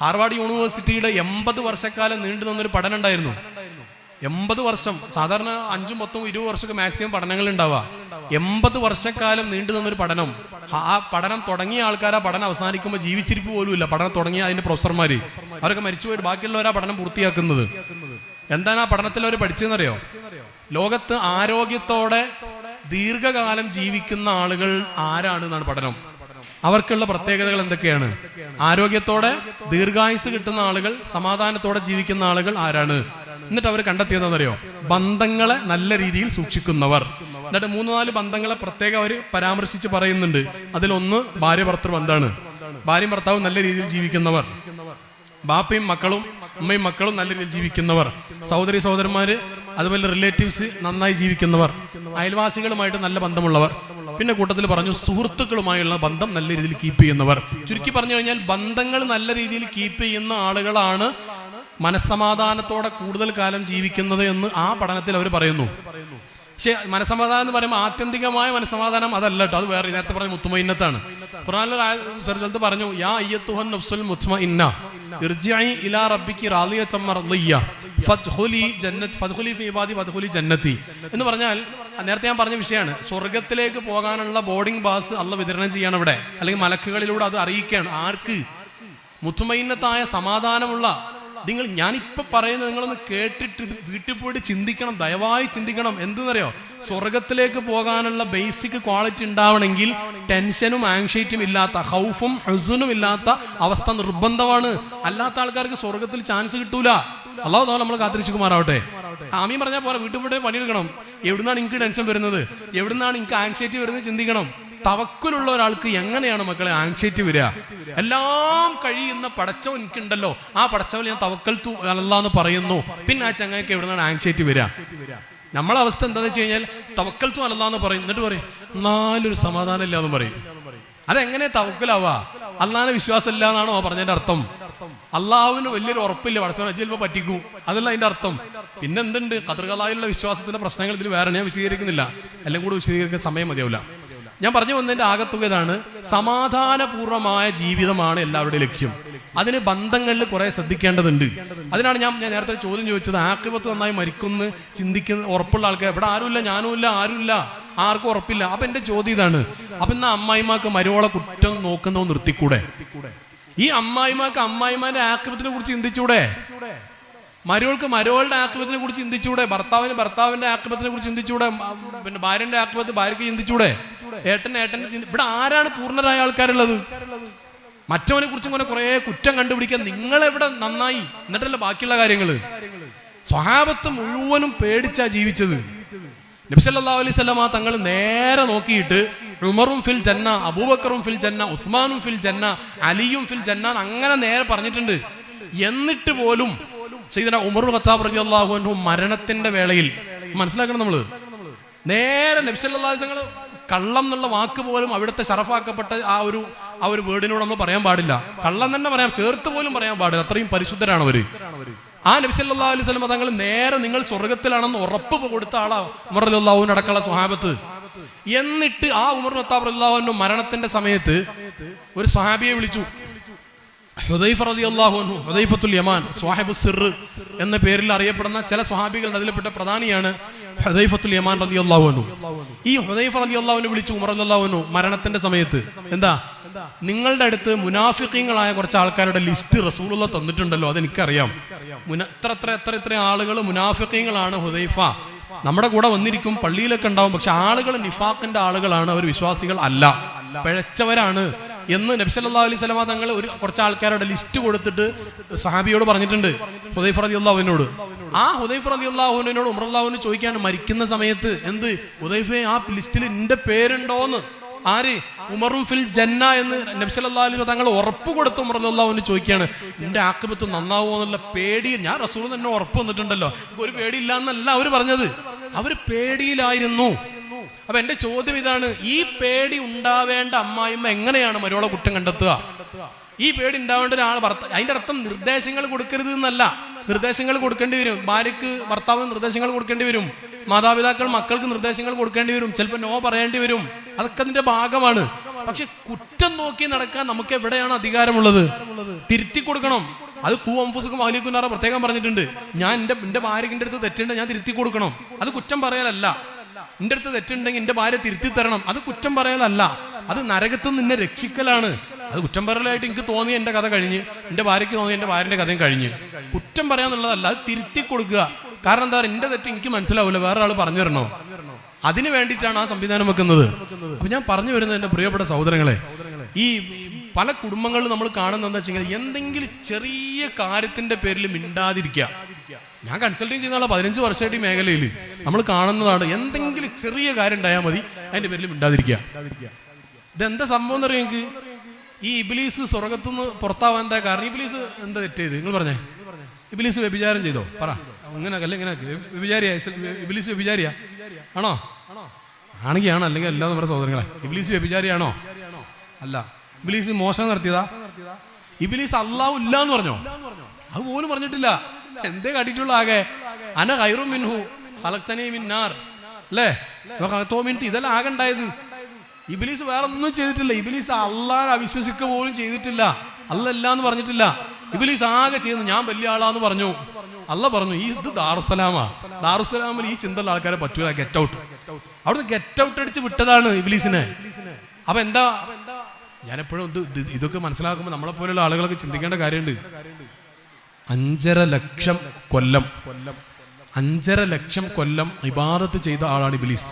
Harvard യൂണിവേഴ്സിറ്റിയുടെ എൺപത് വർഷക്കാലം നീണ്ടു നിന്നൊരു പഠനം ഉണ്ടായിരുന്നു എൺപത് വർഷം സാധാരണ അഞ്ചും പത്തും ഇരുപത് വർഷമൊക്കെ മാക്സിമം പഠനങ്ങൾ ഉണ്ടാവുക. എൺപത് വർഷക്കാലം നീണ്ടു നിന്നൊരു പഠനം. ആ പഠനം തുടങ്ങിയ ആൾക്കാർ ആ പഠനം അവസാനിക്കുമ്പോൾ ജീവിച്ചിരിപ്പ് പോലും ഇല്ല പഠനം തുടങ്ങിയ അതിന്റെ പ്രൊഫസർമാർ അവരൊക്കെ മരിച്ചുപോയിട്ട് ബാക്കിയുള്ളവരാ പഠനം പൂർത്തിയാക്കുന്നത്. എന്താണ് ആ പഠനത്തിൽ അവർ പഠിച്ചതെന്നറിയോ? ലോകത്ത് ആരോഗ്യത്തോടെ ദീർഘകാലം ജീവിക്കുന്ന ആളുകൾ ആരാണ് എന്നാണ് പഠനം. അവർക്കുള്ള പ്രത്യേകതകൾ എന്തൊക്കെയാണ്? ആരോഗ്യത്തോടെ ദീർഘായുസ് കിട്ടുന്ന ആളുകൾ സമാധാനത്തോടെ ജീവിക്കുന്ന ആളുകൾ ആരാണ്? എന്നിട്ട് അവർ കണ്ടെത്തിയതെന്നറിയോ ബന്ധങ്ങളെ നല്ല രീതിയിൽ സൂക്ഷിക്കുന്നവർ. എന്നിട്ട് മൂന്ന് നാല് ബന്ധങ്ങളെ പ്രത്യേകം അവർ പരാമർശിച്ച് പറയുന്നുണ്ട്. അതിലൊന്ന് ഭാര്യ ഭർത്തൃ ബന്ധമാണ്. ഭാര്യയും ഭർത്താവും നല്ല രീതിയിൽ ജീവിക്കുന്നവർ. ബാപ്പയും മക്കളും അമ്മയും മക്കളും നല്ല രീതിയിൽ ജീവിക്കുന്നവർ. സഹോദരി സഹോദരന്മാര് അതുപോലെ റിലേറ്റീവ്സ് നന്നായി ജീവിക്കുന്നവർ. അയൽവാസികളുമായിട്ട് നല്ല ബന്ധമുള്ളവർ. പിന്നെ കൂട്ടത്തിൽ പറഞ്ഞു സുഹൃത്തുക്കളുമായുള്ള ബന്ധം നല്ല രീതിയിൽ കീപ്പ് ചെയ്യുന്നവർ. ചുരുക്കി പറഞ്ഞു കഴിഞ്ഞാൽ ബന്ധങ്ങൾ നല്ല രീതിയിൽ കീപ്പ് ചെയ്യുന്ന ആളുകളാണ് മനസ്സമാധാനത്തോടെ കൂടുതൽ കാലം ജീവിക്കുന്നത് എന്ന് ആ പഠനത്തിൽ അവർ പറയുന്നു. പക്ഷേ മനസ്സമാധാനം എന്ന് പറയുമ്പോൾ ആത്യന്തികമായ മനസ്സമാധാനം അതല്ല കേട്ടോ അത് വേറെ നേരത്തെ പറഞ്ഞ മുത്തുമൈന്നത്താണ് സ്ഥലത്ത് പറഞ്ഞു യാ അയ്യത്തുഹൻ നഫ്സുൽ മുത്മഇന്ന ഇർജിഇ ഇലാ റബ്ബിക്കി റാലിയ ഫദ്ഖുലി ജന്നത്ത് എന്ന് പറഞ്ഞാൽ നേരത്തെ ഞാൻ പറഞ്ഞ വിഷയമാണ്. സ്വർഗത്തിലേക്ക് പോകാനുള്ള ബോർഡിംഗ് പാസ് അള്ള വിതരണം ചെയ്യാണ് ഇവിടെ അല്ലെങ്കിൽ മലക്കുകളിലൂടെ അത് അറിയിക്കുകയാണ്. ആർക്ക്? മുത്തുമൈന്നത്തായ സമാധാനമുള്ള. നിങ്ങൾ ഞാനിപ്പോൾ പറയുന്നത് നിങ്ങളൊന്ന് കേട്ടിട്ട് ഇത് വീട്ടിൽ പോയിട്ട് ചിന്തിക്കണം. ദയവായി ചിന്തിക്കണം. എന്തെന്നറിയോ? സ്വർഗത്തിലേക്ക് പോകാനുള്ള ബേസിക് ക്വാളിറ്റി ഉണ്ടാവണമെങ്കിൽ ടെൻഷനും ആങ്ഷൈറ്റിയും ഇല്ലാത്ത ഹൗഫും ഹുസുനും ഇല്ലാത്ത അവസ്ഥ നിർബന്ധമാണ്. അല്ലാത്ത ആൾക്കാർക്ക് സ്വർഗത്തിൽ ചാൻസ് കിട്ടൂല. അള്ളാഹു താല നമ്മൾ കാത്തിരിച്ചുമാറാവട്ടെ ആമീൻ പറഞ്ഞാൽ പോലെ വീട്ടിൽ പോയിട്ട് പണിയെടുക്കണം. എവിടുന്നാണ് എനിക്ക് ടെൻഷൻ വരുന്നത്? എവിടുന്നാണ് എനിക്ക് ആങ്സൈറ്റി വരുന്നത് ചിന്തിക്കണം. തവക്കുലുള്ള ഒരാൾക്ക് എങ്ങനെയാണ് മക്കളെ ആങ്സൈറ്റി വരിക? എല്ലാം കഴിയുന്ന പടച്ചവൻ എനിക്കുണ്ടല്ലോ ആ പടച്ചവൻ ഞാൻ തവക്കൽ തു അല്ലാന്ന് പറയുന്നു. പിന്നെ ആ ചങ്ങയ്ക്ക് എവിടുന്നാണ് ആങ്സൈറ്റി വരിക? നമ്മളെ അവസ്ഥ എന്താന്ന് വെച്ച് കഴിഞ്ഞാൽ തവക്കൽ തു അല്ലാന്ന് പറയും. എന്നിട്ട് പറയും നാലൊരു സമാധാനം ഇല്ലാന്ന് പറയും. അതെങ്ങനെ തവക്കലാവാ? അല്ലാതെ വിശ്വാസം ഇല്ലാന്നാണോ പറഞ്ഞതിന്റെ അർത്ഥം? അള്ളാഹുവിന് വലിയൊരു ഉറപ്പില്ല പടച്ചവനെ ചിലപ്പോൾ പറ്റിക്കും. അതല്ല അതിന്റെ അർത്ഥം. പിന്നെ എന്തുണ്ട് കതൃകലായുള്ള വിശ്വാസത്തിന്റെ പ്രശ്നങ്ങൾ ഇതിൽ വേറെ ഞാൻ വിശദീകരിക്കുന്നില്ല. എല്ലാം കൂടി വിശദീകരിക്കാൻ സമയം മതിയാവില്ല. ഞാൻ പറഞ്ഞു വന്നതിന്റെ ആകത്തുക ഇതാണ്. സമാധാനപൂർവമായ ജീവിതമാണ് എല്ലാവരുടെയും ലക്ഷ്യം. അതിന് ബന്ധങ്ങളിൽ കുറെ ശ്രദ്ധിക്കേണ്ടതുണ്ട്. അതിനാണ് ഞാൻ ഞാൻ നേരത്തെ ചോദ്യം ചോദിച്ചത്. ആക്കിപത്ത് നന്നായി മരിക്കുന്നു ചിന്തിക്കുന്ന ഉറപ്പുള്ള ആൾക്കാർ ഇവിടെ ആരുമില്ല ഞാനുമില്ല ആരുമില്ല ആർക്കും ഉറപ്പില്ല. അപ്പൊ എന്റെ ചോദ്യം ഇതാണ്. അപ്പൊ എന്നാ അമ്മായിമാക്ക് മരുവോളെ കുറ്റം നോക്കുന്നോ നിർത്തിക്കൂടെ? ഈ അമ്മായിമാക്ക് അമ്മായിമാരുടെ ആക്രമത്തിനെ കുറിച്ച് ചിന്തിച്ചൂടെ? മരുവൾക്ക് മരുവളുടെ ആക്രമത്തിനെ കുറിച്ച് ചിന്തിച്ചൂടെ? ഭർത്താവിന് ഭർത്താവിന്റെ ആക്രമത്തിനെ കുറിച്ച് ചിന്തിച്ചൂടെ? പിന്നെ ഭാര്യന്റെ ആക്രമത്തിൽ ഭാര്യക്ക് ചിന്തിച്ചൂടെ? ഏട്ടൻ ഏട്ടന്റെ ഇവിടെ ആരാണ് പൂർണരായ ആൾക്കാരുള്ളത്? മറ്റവനെ കുറിച്ച് ഇങ്ങനെ കുറെ കുറ്റം കണ്ടുപിടിക്കാൻ നിങ്ങളെവിടെ നന്നായി? എന്നിട്ടല്ല ബാക്കിയുള്ള കാര്യങ്ങൾ സ്വഹാബത്ത് മുഴുവനും പേടിച്ചാ ജീവിച്ചത്. നബ്സല്ലാ സ്വലമ തങ്ങൾ നേരെ നോക്കിയിട്ട് ഉമറും ഫിൽ ജന്ന അബൂബക്കറും ഫിൽ ജന്ന ഉസ്മാനും ഫിൽ ജന്ന അലിയും ഫിൽ ജന്ന അങ്ങനെ നേരെ പറഞ്ഞിട്ടുണ്ട്. എന്നിട്ട് പോലും സീതന ഉമർ ഖത്താബ് റബി അള്ളാഹു മരണത്തിന്റെ വേളയിൽ മനസ്സിലാക്കണം നമ്മൾ. നേരെ നബ്സല്ലാസങ്ങൾ കള്ളം എന്നുള്ള വാക്ക് പോലും അവിടുത്തെ ഷറഫാക്കപ്പെട്ട ആ ഒരു ആ ഒരു വേർഡിനോട് നമ്മൾ പറയാൻ പാടില്ല. കള്ളം തന്നെ പറയാം ചേർത്ത് പോലും പറയാൻ പാടില്ല. അത്രയും പരിശുദ്ധരാണ് അവർ. ആ നബ്സല്ലാ അലൈഹി സ്വലം തങ്ങൾ നേരെ നിങ്ങൾ സ്വർഗത്തിലാണെന്ന് ഉറപ്പ് കൊടുത്ത ആളാ ഉമർ അടക്കമുള്ള സ്വഹാബത്ത്. എന്നിട്ട് ആ ഉമർ മത്താബ് അള്ളാഹുവിന്റെ മരണത്തിന്റെ സമയത്ത് ഒരു സ്വഹാബിയെ വിളിച്ചു. ഹുദൈഫ ഹുദൈഫത്തുൽ യമാൻ സ്വാഹിബു സിർ എന്ന പേരിൽ അറിയപ്പെടുന്ന ചില സ്വഹാബികളുടെ അതിൽപ്പെട്ട പ്രധാനിയാണ് ഹുദൈഫത്തുൽ യമാൻ ഈ ഹുദൈഫ അൻഹു വിളിച്ചു ഉമർ അൻഹു മരണത്തിന്റെ സമയത്ത്. എന്താ? നിങ്ങളുടെ അടുത്ത് മുനാഫിക്കങ്ങളായ കുറച്ച് ആൾക്കാരുടെ ലിസ്റ്റ് റസൂലുള്ള തന്നിട്ടുണ്ടല്ലോ അതെനിക്കറിയാം. മുന ഇത്ര എത്ര എത്ര എത്ര ആളുകൾ മുനാഫിക്കങ്ങളാണ് ഹുദൈഫ. നമ്മുടെ കൂടെ വന്നിരിക്കും പള്ളിയിലൊക്കെ ഉണ്ടാവും പക്ഷെ ആളുകൾ നിഫാഖിന്റെ ആളുകളാണ് അവർ വിശ്വാസികൾ അല്ല. പിഴച്ചവരാണ് എന്ന് നബ്സല്ലാ അലൈഹി സ്വലമ തങ്ങൾ ഒരു കുറച്ച് ആൾക്കാരുടെ ലിസ്റ്റ് കൊടുത്തിട്ട് സഹാബിയോട് പറഞ്ഞിട്ടുണ്ട് ഹുദൈഫ് റതി അള്ളാഹുവിനോട് ആ ഹുദൈഫ് റതി അള്ളാഹുവിനോട് ഉമർ അള്ളാഹുവിന് ചോദിക്കാൻ മരിക്കുന്ന സമയത്ത് എന്ത് ഹുദൈഫെ ആ ലിസ്റ്റിൽ എന്റെ പേരുണ്ടോന്ന് ആര്? ഉമറും ഫിൽ ജന്ന എന്ന് നബ്സല്ലാ തങ്ങൾ ഉറപ്പ് കൊടുത്ത് ഉമർ അള്ളാഹുവിന് ചോദിക്കുകയാണ് എന്റെ ആക്രമത്ത് നന്നാവോ എന്നുള്ള പേടി? ഞാൻ റസൂൾ തന്നെ ഉറപ്പ് വന്നിട്ടുണ്ടല്ലോ. ഒരു പേടിയില്ല എന്നല്ല അവർ പറഞ്ഞത്. അവർ പേടിയിലായിരുന്നു. അപ്പൊ എന്റെ ചോദ്യം ഇതാണ് ഈ പേടി ഉണ്ടാവേണ്ട അമ്മായിമ്മ എങ്ങനെയാണ് മരോള കുറ്റം കണ്ടെത്തുക? ഈ പേടി ഉണ്ടാവേണ്ട ഒരാൾ ഭർത്ത അതിന്റെ അർത്ഥം നിർദ്ദേശങ്ങൾ കൊടുക്കരുത് എന്നല്ല. നിർദ്ദേശങ്ങൾ കൊടുക്കേണ്ടി വരും. ഭാര്യക്ക് ഭർത്താവിന് നിർദ്ദേശങ്ങൾ കൊടുക്കേണ്ടി വരും. മാതാപിതാക്കൾ മക്കൾക്ക് നിർദ്ദേശങ്ങൾ കൊടുക്കേണ്ടി വരും. ചിലപ്പോൾ നോ പറയേണ്ടി വരും. അതൊക്കെ അതിന്റെ ഭാഗമാണ്. പക്ഷെ കുറ്റം നോക്കി നടക്കാൻ നമുക്ക് എവിടെയാണ് അധികാരമുള്ളത്? തിരുത്തി കൊടുക്കണം. അത് കൂ അംഫുസുക്കും വാലിക്കുന്നാറ പ്രത്യേകം പറഞ്ഞിട്ടുണ്ട്. ഞാൻ എന്റെ എന്റെ ഭാര്യന്റെ അടുത്ത് തെറ്റുണ്ട് ഞാൻ തിരുത്തി കൊടുക്കണം. അത് കുറ്റം പറയാനല്ല എന്റെ അടുത്ത് തെറ്റുണ്ടെങ്കിൽ എന്റെ ഭാര്യ തിരുത്തി തരണം. അത് കുറ്റം പറയലല്ല. അത് നരകത്ത് നിന്നെ രക്ഷിക്കലാണ്. അത് കുറ്റം പറയലായിട്ട് എനിക്ക് തോന്നി എന്റെ കഥ കഴിഞ്ഞ്. എന്റെ ഭാര്യയ്ക്ക് തോന്നി എന്റെ ഭാര്യന്റെ കഥയും കഴിഞ്ഞ്. കുറ്റം പറയാന്നുള്ളതല്ല അത് തിരുത്തി കൊടുക്കുക. കാരണം എന്താ എന്റെ തെറ്റ് എനിക്ക് മനസ്സിലാവില്ല. വേറെ ആൾ പറഞ്ഞു തരണോ? അതിന് വേണ്ടിയിട്ടാണ് ആ സംവിധാനം വെക്കുന്നത്. അപ്പൊ ഞാൻ പറഞ്ഞു വരുന്നത് എന്റെ പ്രിയപ്പെട്ട സഹോദരങ്ങളെ ഈ പല കുടുംബങ്ങളിലും നമ്മൾ കാണുന്നത് എന്താ വെച്ചാൽ എന്തെങ്കിലും ചെറിയ കാര്യത്തിന്റെ പേരിൽ മിണ്ടാതിരിക്കുക. ഞാൻ കൺസൾട്ടിങ് ചെയ്യുന്ന ആളെ പതിനഞ്ച് വർഷമായിട്ട് ഈ മേഖലയിൽ. നമ്മൾ കാണുന്നതാണ് എന്തെങ്കിലും ചെറിയ കാര്യം ഉണ്ടായാൽ മതി അതിന്റെ പേരിൽ മിണ്ടാതിരിക്കുക. ഇതെന്താ സംഭവം എന്ന് പറയാം എനിക്ക് ഈ ഇബിലീസ് സ്വർഗത്തുനിന്ന് പുറത്താവാൻ എന്താ കാരണം? ഇബിലീസ് എന്താ തെറ്റേത് നിങ്ങൾ പറഞ്ഞേ. ഇബിലീസ് വ്യഭിചാരം ചെയ്തോ? പറ. ഇങ്ങനെ അല്ല ഇങ്ങനെ വ്യഭിചാരിയാ ഇബിലീസ് വ്യഭിചാരിയാ ആണോ? ആണെങ്കിൽ ആണ് അല്ലെങ്കിൽ അല്ലാന്ന് പറഞ്ഞ സഹോദരങ്ങളെ. ഇബിലീസ് വ്യഭിചാരിയാണോ അല്ല. ഇബിലീസ് മോശം നടത്തിയതാ? ഇബിലീസ് അള്ളാഹു ഇല്ല എന്ന് പറഞ്ഞോ? അത് പോലും പറഞ്ഞിട്ടില്ല. എന്തേ കാട്ടിട്ടുള്ള ആകെ? അന കൈറു മിൻഹു മിന്നാർ അല്ലേ? തോ ഇതെല്ലാം ആകെ ഉണ്ടായത്. ഇബിലീസ് വേറെ ഒന്നും ചെയ്തിട്ടില്ല. ഇബിലീസ് അള്ളാഹ് അവിശ്വസിക്കുക പോലും ചെയ്തിട്ടില്ല. അല്ല എന്ന് പറഞ്ഞിട്ടില്ല. ഇബിലീസ് ആകെ ചെയ്യുന്നു ഞാൻ വലിയ ആളാന്ന് പറഞ്ഞു. അല്ല പറഞ്ഞു ഈ ഇത് ദാറുസലാമാ. ദാറുസലാമിൽ ഈ ചിന്തയുള്ള ആൾക്കാരെ പറ്റൂല ഗെറ്റ് ഔട്ട് അവിടുന്ന് ഗെറ്റ് ഔട്ട് അടിച്ച് വിട്ടതാണ് ഇബിലീസിനെ. അപ്പൊ എന്താ ഞാൻ എപ്പോഴും ഇത് ഇത് ഇതൊക്കെ മനസ്സിലാക്കുമ്പോൾ നമ്മളെ പോലെയുള്ള ആളുകളൊക്കെ ചിന്തിക്കേണ്ട കാര്യമുണ്ട്. അഞ്ചര ലക്ഷം കൊല്ലം അഞ്ചര ലക്ഷം കൊല്ലം ഇബാദത്ത് ചെയ്ത ആളാണ് ഇബിലീസ്.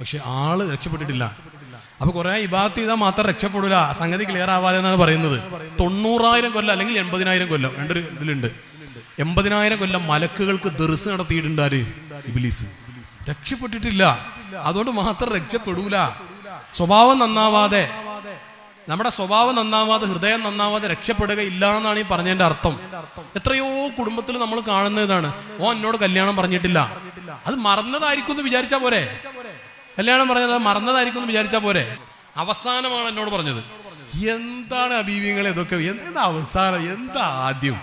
പക്ഷെ ആൾ രക്ഷപ്പെട്ടിട്ടില്ല. അപ്പൊ കുറെ ഇബാദത്ത് ചെയ്താൽ മാത്രം രക്ഷപ്പെടില്ല സംഗതി ക്ലിയർ ആവാതെ എന്നാണ് പറയുന്നത്. തൊണ്ണൂറായിരം കൊല്ലം അല്ലെങ്കിൽ എൺപതിനായിരം കൊല്ലം രണ്ടൊരു ഇതിലുണ്ട്. എൺപതിനായിരം കൊല്ലം മലക്കുകൾക്ക് ദർസ് നടത്തിയിട്ടുണ്ട് ആര്? ഇബിലീസ്. രക്ഷപ്പെട്ടിട്ടില്ല. അതുകൊണ്ട് മാത്രം രക്ഷപ്പെടൂല. സ്വഭാവം നന്നാവാതെ നമ്മുടെ സ്വഭാവം നന്നാവാതെ ഹൃദയം നന്നാവാതെ രക്ഷപ്പെടുകയില്ല എന്നാണ് ഈ പറഞ്ഞതിന്റെ അർത്ഥം. എത്രയോ കുടുംബത്തിൽ നമ്മൾ കാണുന്നതാണ് ഓ എന്നോട് കല്യാണം പറഞ്ഞിട്ടില്ല. അത് മറന്നതായിരിക്കും എന്ന് വിചാരിച്ചാ പോരെ? കല്യാണം പറഞ്ഞത് മറന്നതായിരിക്കും എന്ന് വിചാരിച്ചാൽ പോരെ. അവസാനമാണ് എന്നോട് പറഞ്ഞത്. എന്താണ് അബീവിങ്ങളെ ഇതൊക്കെ? എന്താ അവസാനം? എന്താ ആദ്യം?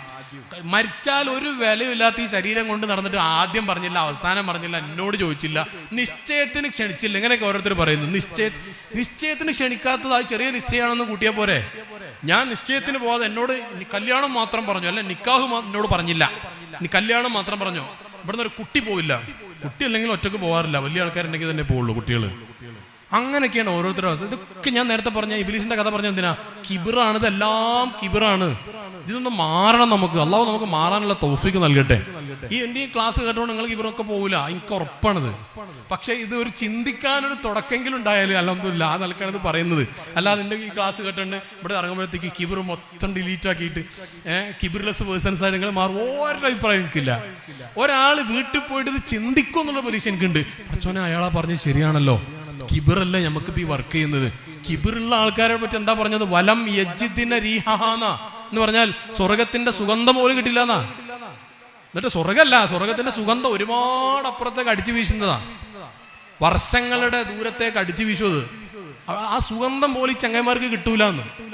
മരിച്ചാൽ ഒരു വിലയില്ലാത്ത ഈ ശരീരം കൊണ്ട് നടന്നിട്ട് ആദ്യം പറഞ്ഞില്ല അവസാനം പറഞ്ഞില്ല എന്നോട് ചോദിച്ചില്ല. നിശ്ചയത്തിന് ക്ഷണിച്ചില്ല. ഇങ്ങനെയൊക്കെ ഓരോരുത്തർ പറയുന്നു. നിശ്ചയ നിശ്ചയത്തിന് ക്ഷണിക്കാത്തത് ചെറിയ നിശ്ചയമാണെന്ന് കൂട്ടിയാ പോരെ? ഞാൻ നിശ്ചയത്തിന് പോകാതെ എന്നോട് കല്യാണം മാത്രം പറഞ്ഞു. അല്ല നിക്കാഹ് എന്നോട് പറഞ്ഞില്ല. കല്യാണം മാത്രം പറഞ്ഞു. ഇവിടുന്ന് ഒരു കുട്ടി പോവില്ല. കുട്ടി അല്ലെങ്കിൽ ഒറ്റയ്ക്ക് പോകാറില്ല വലിയ ആൾക്കാരുണ്ടെങ്കിൽ തന്നെ പോവുള്ളൂ കുട്ടികൾ അങ്ങനെയൊക്കെയാണ് ഓരോരുത്തരുടെ അവസ്ഥ. ഇതൊക്കെ ഞാൻ നേരത്തെ പറഞ്ഞ ഇബിലീസിന്റെ കഥ പറഞ്ഞ എന്തിനാ? കിബിറാണ് ഇതെല്ലാം കിബിറാണ്. ഇതൊന്നും മാറണം നമുക്ക്. അള്ളാഹു നമുക്ക് മാറാനുള്ള തോഫിക്ക് നൽകട്ടെ. ഈ എന്റെ ഈ ക്ലാസ് കേട്ടോണ്ട് നിങ്ങൾ കിബിറൊക്കെ പോകില്ല എനിക്ക് ഉറപ്പാണത്. പക്ഷെ ഇത് ഒരു ചിന്തിക്കാനൊരു തുടക്കെങ്കിലും ഉണ്ടായാലും അലഹമില്ല ആ നിലക്കാണ് ഇത് പറയുന്നത്. അല്ലാതെ എന്റെ ഈ ക്ലാസ് കേട്ടോണ്ട് ഇവിടെ ഇറങ്ങുമ്പോഴത്തേക്ക് കിബിർ മൊത്തം ഡിലീറ്റ് ആക്കിയിട്ട് ഏഹ് കിബിർലെസ് പേഴ്സൺസ് ആയി നിങ്ങൾ മാറും. അഭിപ്രായം എനിക്കില്ല. ഒരാൾ വീട്ടിൽ പോയിട്ട് ഇത് ചിന്തിക്കും എന്നുള്ള പരീക്ഷ എനിക്കുണ്ട്. പക്ഷോനെ അയാളാ പറഞ്ഞത് ശരിയാണല്ലോ. കിബിറല്ലേ നമുക്കിപ്പോ ഈ വർക്ക് ചെയ്യുന്നത്? കിബിറുള്ള ആൾക്കാരെ പറ്റി എന്താ പറഞ്ഞത്? വലം യജിദിന രീഹാന എന്ന് പറഞ്ഞാൽ സ്വർഗത്തിന്റെ സുഗന്ധം പോലും കിട്ടില്ല എന്നാ എന്നിട്ട് സ്വർഗല്ല സ്വർഗത്തിന്റെ സുഗന്ധം ഒരുപാട് അപ്പുറത്തേക്ക് അടിച്ചു വീശുന്നതാ. വർഷങ്ങളുടെ ദൂരത്തേക്ക് അടിച്ചു വീശുന്നത് ആ- സുഗന്ധം പോലും ഈ ചങ്ങന്മാർക്ക് കിട്ടൂല എന്ന്